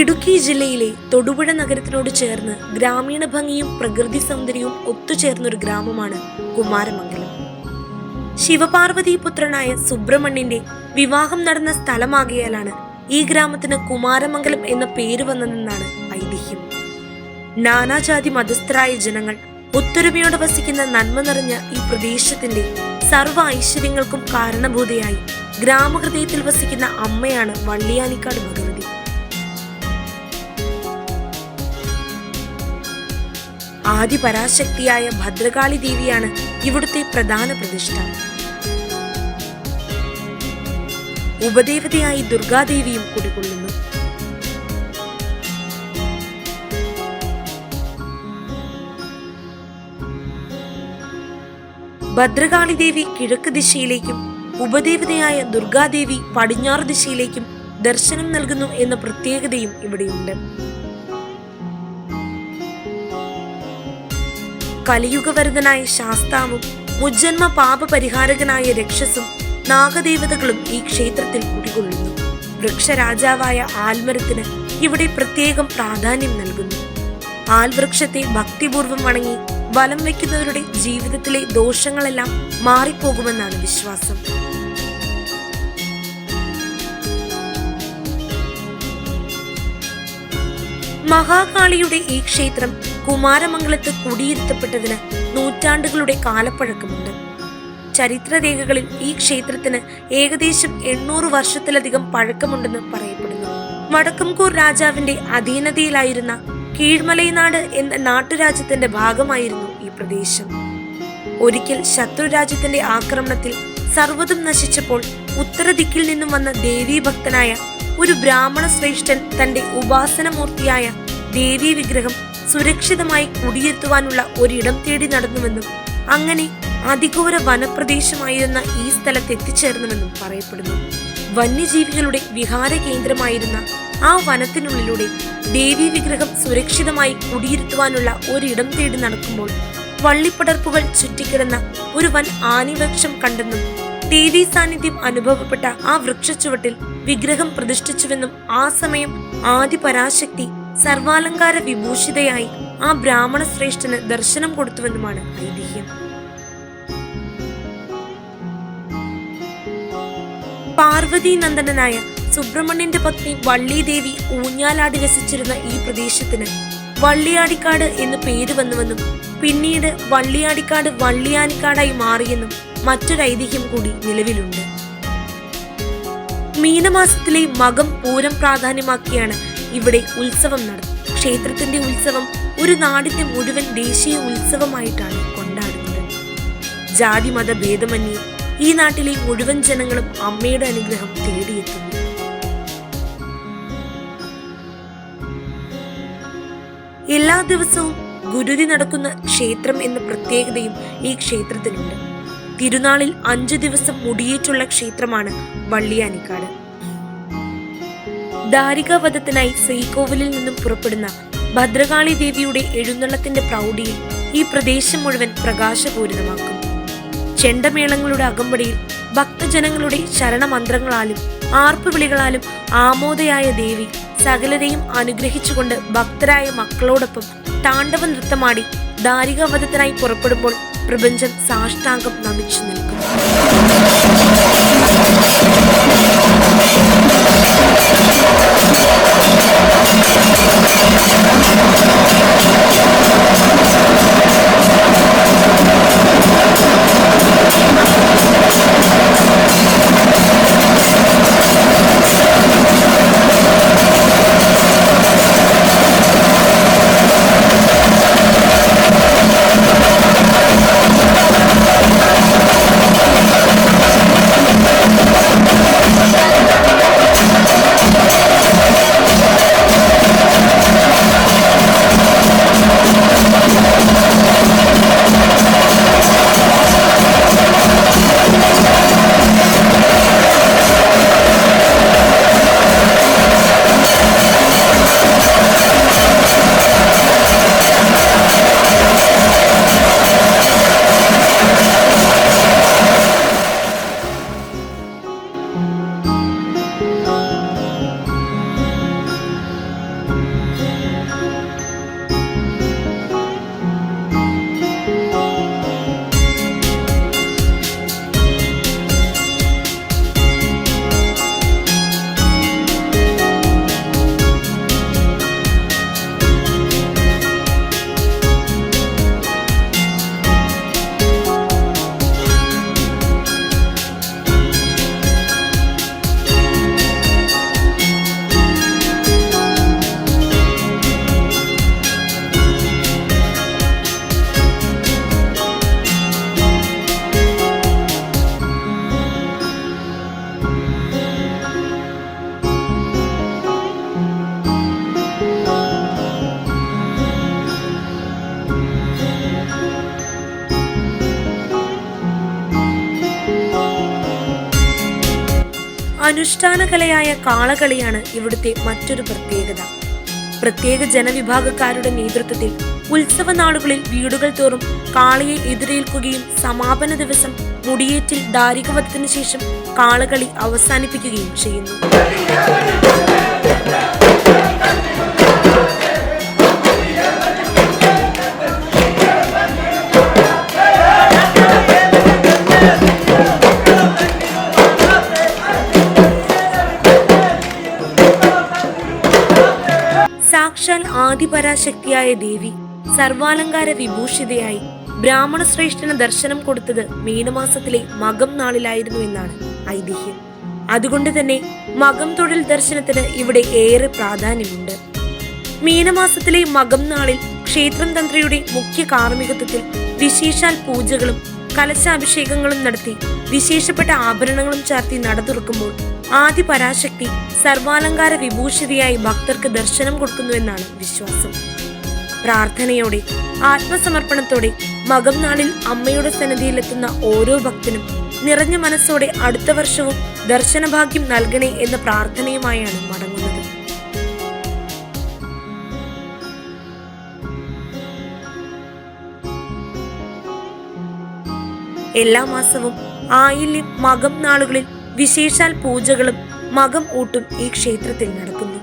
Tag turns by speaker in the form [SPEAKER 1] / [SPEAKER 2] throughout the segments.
[SPEAKER 1] ഇടുക്കി ജില്ലയിലെ തൊടുപുഴ നഗരത്തിനോട് ചേർന്ന് ഗ്രാമീണ ഭംഗിയും പ്രകൃതി സൗന്ദര്യവും ഒത്തുചേർന്നൊരു ഗ്രാമമാണ് കുമാരമംഗലം. ശിവപാർവതി പുത്രനായ സുബ്രഹ്മണ്യന്റെ വിവാഹം നടന്ന സ്ഥലമാകിയാലാണ് ഈ ഗ്രാമത്തിന് കുമാരമംഗലം എന്ന പേര് വന്നതെന്നാണ് ഐതിഹ്യം. നാനാജാതി മതസ്ഥരായ ജനങ്ങൾ ഒത്തൊരുമയോടെ വസിക്കുന്ന നന്മ നിറഞ്ഞ ഈ പ്രദേശത്തിന്റെ സർവ ഐശ്വര്യങ്ങൾക്കും കാരണഭൂതയായി ഗ്രാമഹൃദയത്തിൽ വസിക്കുന്ന അമ്മയാണ് വള്ളിയാനിക്കാട് ഭഗവതി ആദിപരാശക്തിയായ ഭദ്രകാളി ദേവിയാണ് ഇവിടുത്തെ പ്രധാന പ്രതിഷ്ഠ. ഉപദേവതയായി ദുർഗാദേവിയും കുടികൊള്ളുന്നു. ഭദ്രകാളി ദേവി കിഴക്ക് ദിശയിലേക്കും ഉപദേവതയായ ദുർഗാദേവി പടിഞ്ഞാറ് ദിശയിലേക്കും ദർശനം നൽകുന്നു എന്ന പ്രത്യേകതയും ഇവിടെയുണ്ട്. കലിയുഗവരതനായ ശാസ്താവും മുജ്ജന്മ പാപപരിഹാരകനായ രക്ഷസും നാഗദേവതകളും ഈ ക്ഷേത്രത്തിൽ കുടികൊള്ളുന്നു. വൃക്ഷരാജാവായ ആൽമരത്തിന് ഇവിടെ പ്രത്യേകം പ്രാധാന്യം നൽകുന്നു. ആൽവൃക്ഷത്തെ ഭക്തിപൂർവം വണങ്ങി വലം വയ്ക്കുന്നവരുടെ ജീവിതത്തിലെ ദോഷങ്ങളെല്ലാം മാറിപ്പോകുമെന്നാണ് വിശ്വാസം. മഹാകാളിയുടെ ഈ ക്ഷേത്രം കുമാരമംഗലത്ത് കുടിയിരുത്തപ്പെട്ടതിന് നൂറ്റാണ്ടുകളുടെ കാലപ്പഴക്കമുണ്ട്. ചരിത്രരേഖകളിൽ ഈ ക്ഷേത്രത്തിന് ഏകദേശം എണ്ണൂറ് വർഷത്തിലധികം പഴക്കമുണ്ടെന്ന് പറയപ്പെടുന്നു. വടക്കംകൂർ രാജാവിന്റെ അധീനതയിലായിരുന്ന കീഴ്മലൈനാട് എന്ന നാട്ടുരാജ്യത്തിന്റെ ഭാഗമായിരുന്നു ഈ പ്രദേശം. ഒരിക്കൽ ശത്രുരാജ്യത്തിന്റെ ആക്രമണത്തിൽ സർവതും നശിച്ചപ്പോൾ ഉത്തരദിക്കിൽ നിന്നും വന്ന ദേവീഭക്തനായ ഒരു ബ്രാഹ്മണ ശ്രേഷ്ഠൻ തന്റെ ഉപാസനമൂർത്തിയായ ദേവീ വിഗ്രഹം സുരക്ഷിതമായി കുടിയിരുത്തുവാനുള്ള ഒരിടം തേടി നടന്നുവെന്നും അങ്ങനെ അതിഘോര വനപ്രദേശമായിരുന്ന ഈ സ്ഥലത്ത് എത്തിച്ചേർന്നുവെന്നും പറയപ്പെടുന്നു. വന്യജീവികളുടെ വിഹാര കേന്ദ്രമായിരുന്ന ആ വനത്തിനുള്ളിലൂടെ ദേവി വിഗ്രഹം സുരക്ഷിതമായി കുടിയിരുത്തുവാനുള്ള ഒരിടം തേടി നടക്കുമ്പോൾ വള്ളിപ്പടർപ്പുകൾ ചുറ്റിക്കിടന്ന ഒരു വൻ ആനിവൃക്ഷം കണ്ടെന്നും ദേവി സാന്നിധ്യം അനുഭവപ്പെട്ട ആ വൃക്ഷച്ചുവട്ടിൽ വിഗ്രഹം പ്രതിഷ്ഠിച്ചുവെന്നും ആ സമയം ആദി പരാശക്തി സർവാലങ്കാര വിഭൂഷിതയായി ആ ബ്രാഹ്മണ ശ്രേഷ്ഠന് ദർശനം കൊടുത്തുവെന്നുമാണ് ഐതിഹ്യം. പാർവതി നന്ദനായ സുബ്രഹ്മണ്യന്റെ പത്നി വള്ളിദേവി ഊഞ്ഞാലാടി വസിച്ചിരുന്ന ഈ പ്രദേശത്തിന് വള്ളിയാടിക്കാട് എന്ന് പേര് വന്നുവെന്നും പിന്നീട് വള്ളിയാടിക്കാട് വള്ളിയാനിക്കാടായി മാറിയെന്നും മറ്റൊരു ഐതിഹ്യം കൂടി നിലവിലുണ്ട്. മീനമാസത്തിലെ മകം പൂരം പ്രാധാന്യമാക്കിയാണ് ഇവിടെ ഉത്സവം നടത്തും ക്ഷേത്രത്തിന്റെ ഉത്സവം ഒരു നാടിന്റെ മുഴുവൻ ദേശീയ ഉത്സവമായിട്ടാണ് കൊണ്ടാടുന്നത്. ജാതി മത ഭേദമന്യേ ഈ നാട്ടിലെ മുഴുവൻ ജനങ്ങളും അമ്മയുടെ അനുഗ്രഹം തേടിയെത്തുന്നു. എല്ലാ ദിവസവും ഗുരുതി നടക്കുന്ന ക്ഷേത്രം എന്ന പ്രത്യേകതയും ഈ ക്ഷേത്രത്തിനുണ്ട്. തിരുനാളിൽ അഞ്ചു ദിവസം മുടിയേറ്റുള്ള ക്ഷേത്രമാണ് വള്ളിയാനിക്കാട്. ദാരികാവധത്തിനായി ശ്രീകോവിലിൽ നിന്നും പുറപ്പെടുന്ന ഭദ്രകാളി ദേവിയുടെ എഴുന്നള്ളത്തിന്റെ പ്രൗഢിയിൽ ഈ പ്രദേശം മുഴുവൻ പ്രകാശപൂരിതമാക്കും. ചെണ്ടമേളങ്ങളുടെ അകമ്പടിയിൽ ഭക്തജനങ്ങളുടെ ശരണമന്ത്രങ്ങളാലും ആർപ്പുവിളികളാലും ആമോദയായ ദേവി സകലരെയും അനുഗ്രഹിച്ചുകൊണ്ട് ഭക്തരായ മക്കളോടൊപ്പം താണ്ഡവ നൃത്തമാടി ദാരികാവധത്തിനായി പുറപ്പെടുമ്പോൾ പ്രപഞ്ചം സാഷ്ടാംഗം നമിച്ചു നിൽക്കും അനുഷ്ഠാന കലയായ കാളകളിയാണ് ഇവിടുത്തെ മറ്റൊരു പ്രത്യേകത. പ്രത്യേക ജനവിഭാഗക്കാരുടെ നേതൃത്വത്തിൽ ഉത്സവ നാളുകളിൽ വീടുകൾ തോറും കാളയെ എതിരേൽക്കുകയും സമാപന ദിവസം മുടിയേറ്റിൽ ദാരികവധത്തിന് ശേഷം കാളകളി അവസാനിപ്പിക്കുകയും ചെയ്യുന്നു. സാക്ഷാൽ ആദിപരാശക്തിയായ ദേവി സർവാലങ്കാര വിഭൂഷിതയായി ബ്രാഹ്മണ ശ്രേഷ്ഠന് ദർശനം കൊടുത്തത് മീനമാസത്തിലെ മകം നാളിലായിരുന്നു എന്നാണ് ഐതിഹ്യം. അതുകൊണ്ട് തന്നെ മകം തൊഴിൽ ദർശനത്തിന് ഇവിടെ ഏറെ പ്രാധാന്യമുണ്ട്. മീനമാസത്തിലെ മകം നാളിൽ ക്ഷേത്രം തന്ത്രിയുടെ മുഖ്യ കാർമ്മികത്വത്തിൽ വിശേഷാൽ പൂജകളും കലശാഭിഷേകങ്ങളും നടത്തി വിശേഷപ്പെട്ട ആഭരണങ്ങളും ചാർത്തി നട തുറക്കുമ്പോൾ ആദി പരാശക്തി സർവാലങ്കാര വിഭൂഷിതയായി ഭക്തർക്ക് ദർശനം കൊടുക്കുന്നുവെന്നാണ് വിശ്വാസം. പ്രാർത്ഥനയോടെ ആത്മസമർപ്പണത്തോടെ മകം നാളിൽ അമ്മയുടെ സന്നിധിയിലെത്തുന്ന ഓരോ ഭക്തനും നിറഞ്ഞ മനസ്സോടെ അടുത്ത വർഷവും ദർശനഭാഗ്യം നൽകണേ എന്ന പ്രാർത്ഥനയുമായാണ് മടങ്ങുന്നത്. എല്ലാ മാസവും ആയില്യം മകം നാളുകളിൽ വിശേഷാൽ പൂജകളും മകം ഊട്ടും ഈ ക്ഷേത്രത്തിൽ നടക്കുന്നു.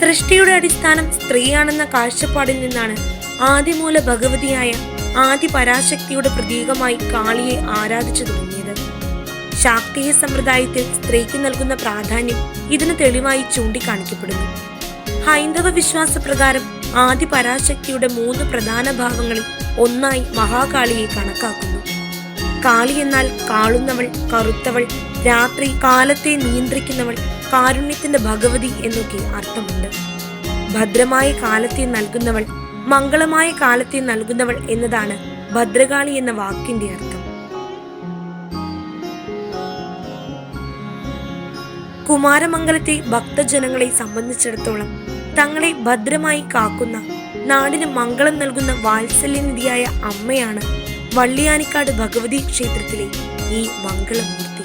[SPEAKER 1] സൃഷ്ടിയുടെ അടിസ്ഥാനം സ്ത്രീയാണെന്ന കാഴ്ചപ്പാടിൽ നിന്നാണ് ആദിമൂല ഭഗവതിയായ ആദി പരാശക്തിയുടെ പ്രതീകമായി കാളിയെ ആരാധിച്ചു തുടങ്ങിയത്. ശാക്തീയ സമ്പ്രദായത്തിൽ സ്ത്രീക്ക് നൽകുന്ന പ്രാധാന്യം ഇതിന് തെളിവായി ചൂണ്ടിക്കാണിക്കപ്പെടുന്നു. ഹൈന്ദവ വിശ്വാസപ്രകാരം ആദി പരാശക്തിയുടെ മൂന്ന് പ്രധാന ഭാവങ്ങളിൽ ഒന്നായി മഹാകാളിയെ കണക്കാക്കുന്നു. കാളി എന്നാൽ കാളുന്നവൾ കറുത്തവൾ രാത്രി കാലത്തെ നിയന്ത്രിക്കുന്നവൾ കാരുണ്യത്തിന്റെ ഭഗവതി എന്നൊക്കെ അർത്ഥമുണ്ട്. ഭദ്രമായ കാലത്തെ നൽകുന്നവൾ മംഗളമായ കാലത്തെ നൽകുന്നവൾ എന്നതാണ് ഭദ്രകാളി എന്ന വാക്കിന്റെ അർത്ഥം. കുമാരമംഗലത്തെ ഭക്തജനങ്ങളെ സംബന്ധിച്ചിടത്തോളം തങ്ങളെ ഭദ്രമായി കാക്കുന്ന നാടിന് മംഗളം നൽകുന്ന വാത്സല്യനിധിയായ അമ്മയാണ് വള്ളിയാനിക്കാട് ഭഗവതി ക്ഷേത്രത്തിലെ ഈ മംഗളമൂർത്തി.